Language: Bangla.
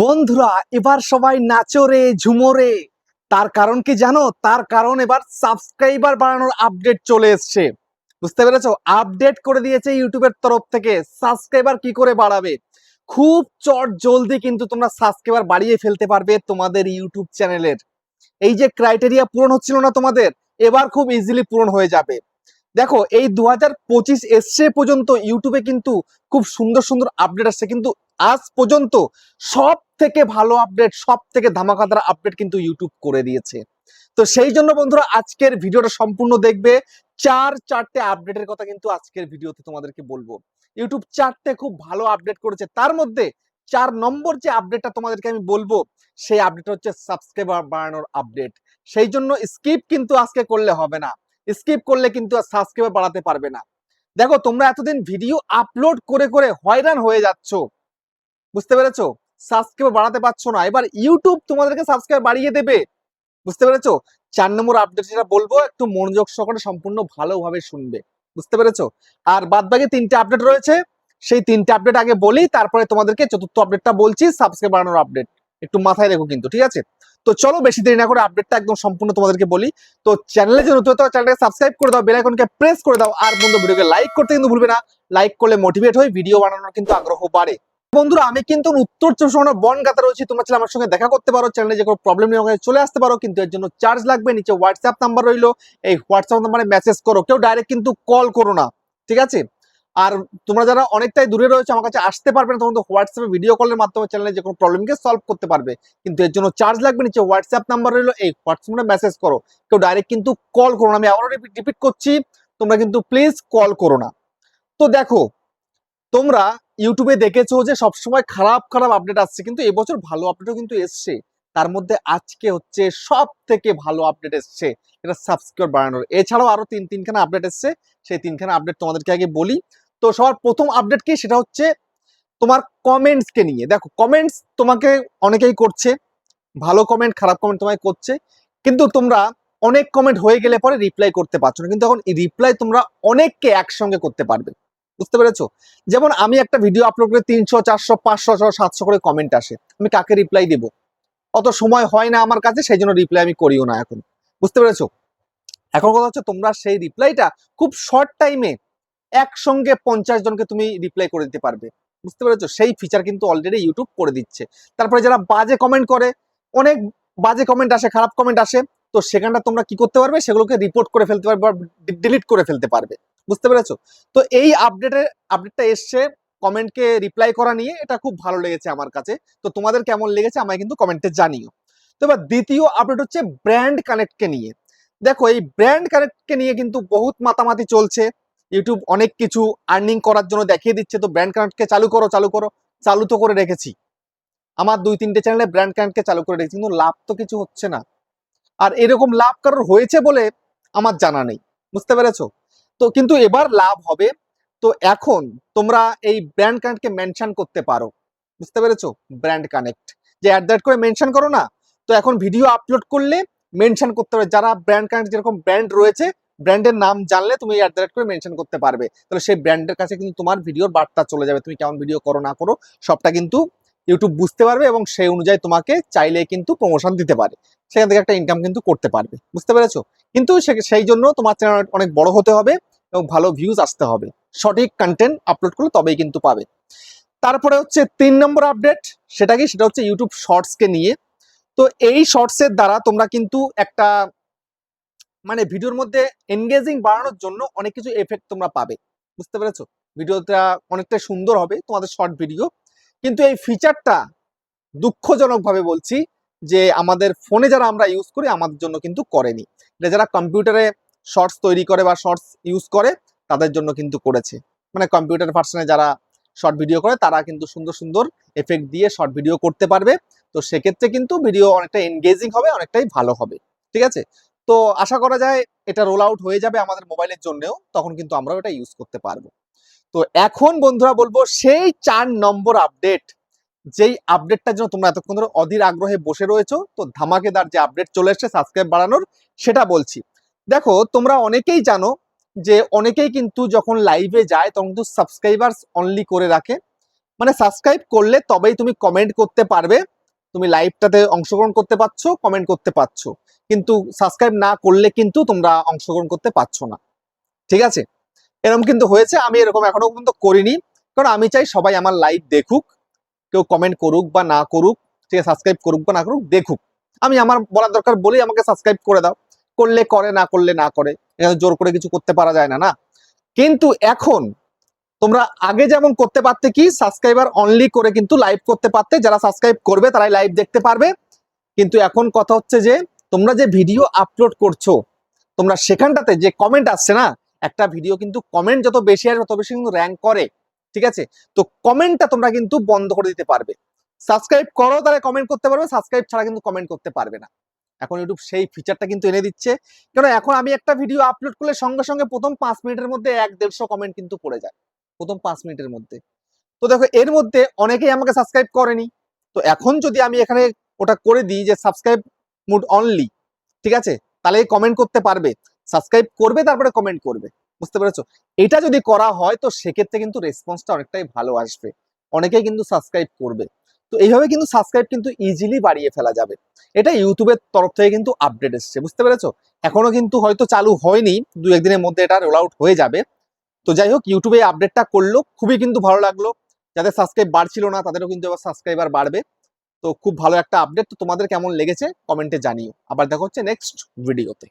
বন্ধুরা, এবার সবাই নাচরে, ঝুমোরে। তার কারণ কি জানো? তার কারণ এবার সাবস্ক্রাইবার বাড়ানোর আপডেট চলে এসছে। বুঝতে পেরেছ? আপডেট করে দিয়েছে ইউটিউবের তরফ থেকে। সাবস্ক্রাইবার কি করে বাড়াবে? খুব চট জলদি কিন্তু তোমরা সাবস্ক্রাইবার বাড়িয়ে ফেলতে পারবে তোমাদের ইউটিউব চ্যানেলের। এই যে ক্রাইটেরিয়া পূরণ হচ্ছিল না তোমাদের, এবার খুব ইজিলি পূরণ হয়ে যাবে। দেখো, এই দু হাজার পঁচিশ এসছে পর্যন্ত ইউটিউবে কিন্তু খুব সুন্দর সুন্দর আপডেট আসছে। কিন্তু আজ পর্যন্ত সব থেকে ভালো আপডেট সব থেকে ধামাকাদার আপডেট কিন্তু ইউটিউব করে দিয়েছে। তো সেই জন্য বন্ধুরা, আজকের ভিডিওটা সম্পূর্ণ দেখবে। চার চারটে আপডেটের কথা কিন্তু আজকের ভিডিওতে তোমাদেরকে বলব। ইউটিউব চারটে খুব ভালো আপডেট করেছে। তার মধ্যে চার নম্বর যে আপডেটটা তোমাদেরকে আমি বলব, সেই আপডেট হচ্ছে সাবস্ক্রাইবার বাড়ানোর আপডেট সেই জন্য স্কিপ কিন্তু আজকে করলে হবে না। স্কিপ করলে কিন্তু আর সাবস্ক্রাইবার বাড়াতে পারবে না। দেখো, তোমরা এতদিন ভিডিও আপলোড করে করে হয়রান হয়ে যাচ্ছ। বুঝতে পেরেছ? সাবস্ক্রাইব বাড়াতে পারছ না। এবার ইউটিউব তোমাদেরকে সাবস্ক্রাইব বাড়িয়ে দেবে। বুঝতে পেরেছ? চার নম্বর আপডেট যেটা বলব, একটু মনোযোগ সহকারে সম্পূর্ণ ভালোভাবে শুনবে। বুঝতে পেরেছ? আর বাদ বাকি তিনটে আপডেট রয়েছে। সেই তিনটে আপডেট আগে বলি, তারপরে তোমাদেরকে চতুর্থ আপডেটটা বলছি সাবস্ক্রাইব বাড়ানোর আপডেট একটু মাথায় রেখো কিন্তু, ঠিক আছে? তো চলো বেশি দেরি না করে আপডেটটা একদম সম্পূর্ণ তোমাদেরকে বলি। তো চ্যানেলে যে নতুন চ্যানেলটাকে সাবস্ক্রাইব করে দাও বেল আইকনকে প্রেস করে দাও। আর বন্ধু ভিডিওকে লাইক করতে কিন্তু ভুলবে না। লাইক করলে মোটিভেট হয়ে ভিডিও বানানোর কিন্তু আগ্রহ বাড়ে। বন্ধুরা, আমি কিন্তু উত্তর চব্বিশ পরগনার বন গাতা রয়েছি। তোমরা চাইলে আমার সঙ্গে দেখা করতে পারো চ্যানেলে যে কোনো প্রবলেম নিয়ে ওখানে চলে আসতে পারো, কিন্তু এর জন্য চার্জ লাগবে, নিচে হোয়াটসঅ্যাপ নাম্বার রইল। এই হোয়াটসঅ্যাপ নাম্বারে মেসেজ করো, কেউ ডাইরেক্ট কিন্তু কল করো না, ঠিক আছে? আর তোমরা যারা অনেকটাই দূরে রয়েছে, আমার কাছে আসতে পারবে না, তখন তো হোয়াটসঅ্যাপে ভিডিও কলের মাধ্যমে চ্যানেলে যে কোনো প্রবলেমকে সলভ করতে পারবে। কিন্তু এর জন্য চার্জ লাগবে, নিচে হোয়াটসঅ্যাপ নাম্বার রইল, এই হোয়াটসঅ্যাপে মেসেজ করো। কেউ ডাইরেক্ট কিন্তু কল করো না, আমি আবারও রিপিট করছি, তোমরা কিন্তু প্লিজ কল করো না। তো দেখো, তোমরা ইউটিউবে দেখেছ যে সবসময় খারাপ খারাপ আপডেট আসছে। কিন্তু এবছর ভালো আপডেটও কিন্তু এসছে। তার মধ্যে আজকে হচ্ছে সব থেকে ভালো আপডেট এসছে। এটা সাবস্ক্রাইব বাড়ানোর। এছাড়াও আরও তিন, তিনখানা আপডেট এসছে। সেই তিনখানা আপডেট তোমাদেরকে আগে বলি। তো সবার প্রথম আপডেট কি? সেটা হচ্ছে তোমার কমেন্টস কে নিয়ে। দেখো কমেন্টস তোমাকে অনেকেই করছে। ভালো কমেন্ট খারাপ কমেন্ট তোমায় করছে। কিন্তু তোমরা অনেক কমেন্ট হয়ে গেলে পরে রিপ্লাই করতে পারছ না। কিন্তু এখন রিপ্লাই তোমরা অনেককে একসঙ্গে করতে পারবে। বুঝতে পেরেছ? যেমন আমি একটা ভিডিও আপলোড করে তিনশো, চারশো, পাঁচশো, ছশো, সাতশো করে কমেন্ট আসে। আমি কাকে রিপ্লাই দেবো? অত সময় হয় না আমার কাছে, সেই জন্য রিপ্লাই আমি করিও না এখন। বুঝতে পেরেছ? এখন কথা হচ্ছে তোমরা সেই রিপ্লাইটা খুব শর্ট টাইমে একসঙ্গে পঞ্চাশ জনকে তুমি রিপ্লাই করে দিতে পারবে। বুঝতে পেরেছ? সেই ফিচার কিন্তু অলরেডি ইউটিউব করে দিচ্ছে। তারপরে যারা বাজে কমেন্ট করে, অনেক বাজে কমেন্ট আসে, খারাপ কমেন্ট আসে, তো সেখানটা তোমরা কি করতে পারবে? সেগুলোকে রিপোর্ট করে ফেলতে পারবে বা ডিলিট করে ফেলতে পারবে। বুঝতে পেরেছ? তো এই আপডেটের আপডেটটা এসছে কমেন্টকে রিপ্লাই করা নিয়ে, এটা খুব ভালো লেগেছে আমার কাছে। তো তোমাদের কেমন লেগেছে আমায় কিন্তু কমেন্টে জানিও। তো এবার দ্বিতীয় আপডেট হচ্ছে ব্র্যান্ড কানেক্টকে নিয়ে। দেখো, এই ব্র্যান্ড কানেক্টকে নিয়ে কিন্তু বহুত মাতামাতি চলছে। ইউটিউব অনেক কিছু আর্নিং করার জন্য দেখিয়ে দিচ্ছে। তো ব্র্যান্ড কানেক্টকে চালু করো চালু করো, চালু তো করে রেখেছি। আমার দুই তিনটে চ্যানেলে ব্র্যান্ড কানেক্টকে চালু করে রেখেছি, কিন্তু লাভ তো কিছু হচ্ছে না। আর এরকম লাভ কারোর হয়েছে বলে আমার জানা নেই। বুঝতে পেরেছ? তো কিন্তু এবার লাভ হবে। তো এখন তোমরা এই ব্র্যান্ড কানেক্টকে মেনশন করতে পারো। বুঝতে পেরেছ? ব্র্যান্ড কানেক্ট যে অ্যাট দ্যাট করে মেনশন করো না, তো এখন ভিডিও আপলোড করলে মেনশন করতে হবে। যারা ব্র্যান্ড কানেক্ট যেরকম ব্র্যান্ড রয়েছে ব্র্যান্ডের নাম জানলে তুমি অ্যাট দ্যাট করে মেনশন করতে পারবে। তাহলে সেই ব্র্যান্ডের কাছে কিন্তু তোমার ভিডিওর বার্তা চলে যাবে। তুমি কেমন ভিডিও করো, না করো, সবটা কিন্তু ইউটিউব বুঝতে পারবে এবং সেই অনুযায়ী তোমাকে চাইলে কিন্তু প্রমোশন দিতে পারে। সেখান থেকে একটা ইনকাম কিন্তু করতে পারবে। বুঝতে পেরেছ? কিন্তু সেই জন্য তোমার চ্যানেল অনেক বড় হতে হবে। এবং ভালো ভিউজ আসতে হবে। সঠিক কন্টেন্ট আপলোড করলে তবেই কিন্তু পাবে। তারপরে হচ্ছে তিন নম্বর আপডেট সেটা কি? সেটা হচ্ছে ইউটিউব শর্টসকে নিয়ে। তো এই শর্টসের দ্বারা তোমরা কিন্তু একটা মানে ভিডিওর মধ্যে এনগেজিং বাড়ানোর জন্য অনেক কিছু এফেক্ট তোমরা পাবে। বুঝতে পেরেছ? ভিডিওটা অনেকটা সুন্দর হবে তোমাদের শর্ট ভিডিও কিন্তু এই ফিচারটা দুঃখজনকভাবে বলছি যে আমাদের ফোনে যারা আমরা ইউজ করি, আমাদের জন্য কিন্তু করেনি। এটা যারা কম্পিউটারে শর্টস তৈরি করে বা শর্টস ইউজ করে, তাদের জন্য কিন্তু করেছে। মানে কম্পিউটার ভার্সনে যারা শর্ট ভিডিও করে, তারা কিন্তু সুন্দর সুন্দর এফেক্ট দিয়ে শর্ট ভিডিও করতে পারবে। তো সেক্ষেত্রে কিন্তু ভিডিও অনেকটা এনগেজিং হবে, অনেকটাই ভালো হবে। ঠিক আছে? তো আশা করা যায় এটা রোল আউট হয়ে যাবে আমাদের মোবাইলের জন্যও, তখন কিন্তু আমরাও এটা ইউজ করতে পারব। তো এখন বন্ধুরা বলব, সেই চার নম্বর আপডেট যেই আপডেটটার জন্য তোমরা এতক্ষণ ধরে অধীর আগ্রহে বসে রয়েছো, তো ধামাকেদার যে আপডেট চলে এসছে সাবস্ক্রাইব বাড়ানোর, সেটা বলছি। দেখো, তোমরা অনেকেই জানো যে অনেকেই কিন্তু যখন লাইভে যায়, তখন কিন্তু সাবস্ক্রাইবার্স অনলি করে রাখে। মানে সাবস্ক্রাইব করলে তবেই তুমি কমেন্ট করতে পারবে। তুমি লাইভটাতে অংশগ্রহণ করতে পারছ কমেন্ট করতে পারছ। কিন্তু সাবস্ক্রাইব না করলে কিন্তু তোমরা অংশগ্রহণ করতে পারছ না। ঠিক আছে? এরকম কিন্তু হয়েছে। আমি এরকম এখনও পর্যন্ত করিনি। কারণ আমি চাই সবাই আমার লাইভ দেখুক। কেউ কমেন্ট করুক বা না করুক। ঠিক আছে সাবস্ক্রাইব করুক বা না করুক, দেখুক। আমি আমার বলার দরকার বলেই আমাকে সাবস্ক্রাইব করে দাও। করলে করে, না করলে না করে। এখানে জোর করে কিছু করতে পারা যায় না না? কিন্তু এখন তোমরা আগে যেমন করতে পারতে কি সাবস্ক্রাইবার অনলি করে কিন্তু লাইভ করতে পারতে। যারা সাবস্ক্রাইব করবে তারাই লাইভ দেখতে পারবে। কিন্তু এখন কথা হচ্ছে যে, তোমরা যে ভিডিও আপলোড করছ, তোমরা সেখানটাতে যে কমেন্ট আসছে না, একটা ভিডিও কিন্তু কমেন্ট যত বেশি আসে তত বেশি কিন্তু র্যাঙ্ক করে। ঠিক আছে? তো কমেন্টটা তোমরা কিন্তু বন্ধ করে দিতে পারবে। সাবস্ক্রাইব করো, তাহলে কমেন্ট করতে পারবে। সাবস্ক্রাইব ছাড়া কিন্তু কমেন্ট করতে পারবে না। এখন ইউটিউব সেই ফিচারটা কিন্তু এনে দিচ্ছে। কেন এখন আমি একটা ভিডিও আপলোড করলে সঙ্গে সঙ্গে প্রথম পাঁচ মিনিটের মধ্যে এক দেড়শো কমেন্ট কিন্তু পড়ে যায়। প্রথম পাঁচ মিনিটের মধ্যে। তো দেখো, এর মধ্যে অনেকেই আমাকে সাবস্ক্রাইব করেনি। তো এখন যদি আমি এখানে ওটা করে দিই যে সাবস্ক্রাইব মুড অনলি ঠিক আছে? তাহলে কমেন্ট করতে পারবে। সাবস্ক্রাইব করবে, তারপরে কমেন্ট করবে। বুঝতে পেরেছ? এটা যদি করা হয়, তো সেক্ষেত্রে কিন্তু রেসপন্সটা অনেকটাই ভালো আসবে। অনেকেই কিন্তু সাবস্ক্রাইব করবে। তো এইভাবে কিন্তু সাবস্ক্রাইব কিন্তু ইজিলি বাড়িয়ে ফেলা যাবে। এটা ইউটিউবের তরফ থেকে কিন্তু আপডেট এসছে, বুঝতে পেরেছ? এখনও কিন্তু হয়তো চালু হয়নি, দু একদিনের মধ্যে এটা রোল আউট হয়ে যাবে। তো যাই হোক, ইউটিউবে আপডেটটা করল, খুবই কিন্তু ভালো লাগল। যাদের সাবস্ক্রাইব বাড়ছিল না, তাদেরও কিন্তু এবার সাবস্ক্রাইবার বাড়বে। তো খুব ভালো একটা আপডেট তো তোমাদের কেমন লেগেছে? কমেন্টে জানিও। আবার দেখা হচ্ছে নেক্সট ভিডিওতে